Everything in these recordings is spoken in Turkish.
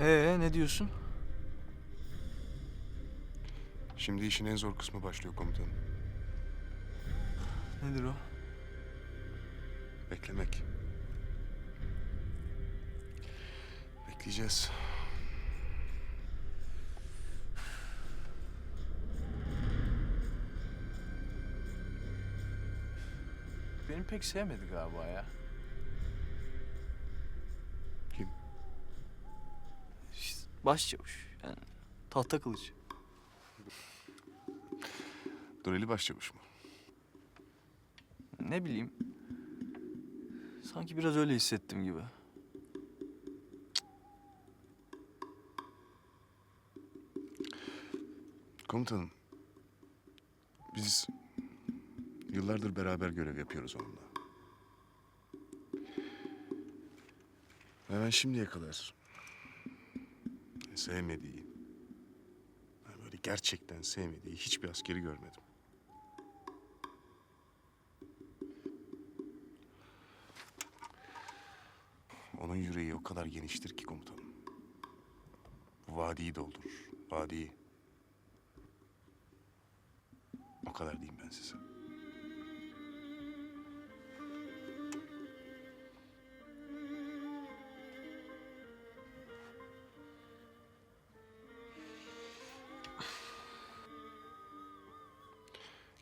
He ne diyorsun? Şimdi işin en zor kısmı başlıyor komutanım. Nedir o? Beklemek. Bekleyeceğiz. Beni pek sevmedi galiba ya. Başçavuş yani tahta kılıç. Doreli başçavuş mu? Ne bileyim. Sanki biraz öyle hissettim gibi. Komutanım. Biz yıllardır beraber görev yapıyoruz onunla. Ve ben şimdiye kadar sevmediği, böyle gerçekten sevmediği hiçbir askeri görmedim. Onun yüreği o kadar geniştir ki komutanım. Bu vadiyi doldurur. Vadiyi. O kadar diyeyim ben size.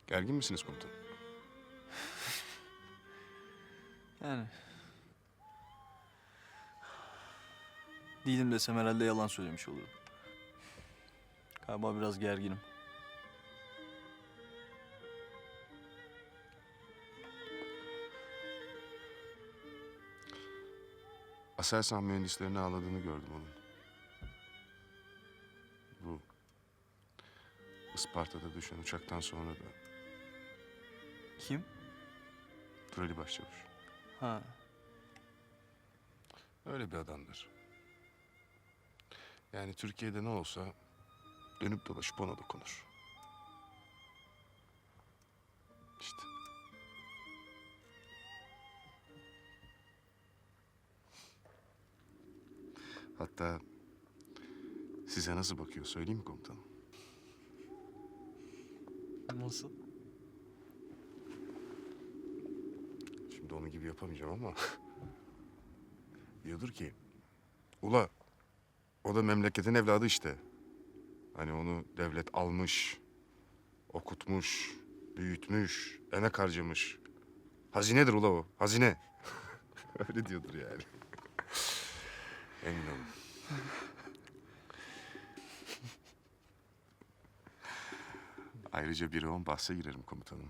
Gergin misiniz komutanım? Yani. Değilim desem herhalde yalan söylemiş olurum. Galiba biraz gerginim. Aselsan mühendislerini ağladığını gördüm onun. Bu Isparta'da düşen uçaktan sonra da Kim? Turali Başçavuş. Ha. Öyle bir adamdır. Yani Türkiye'de ne olsa dönüp dolaşıp ona dokunur. İşte. Hatta size nasıl bakıyor söyleyeyim mi komutanım? Nasıl? Şimdi onun gibi yapamayacağım ama... Diyordur ki... Ula, o da memleketin evladı işte. Hani onu devlet almış, okutmuş, büyütmüş, emek harcamış. Hazinedir ula o, hazine. Öyle diyordur yani. Emin olun. Ayrıca bir on bahse girerim komutanım.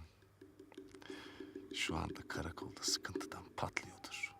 Şu anda karakolda sıkıntıdan patlıyordur.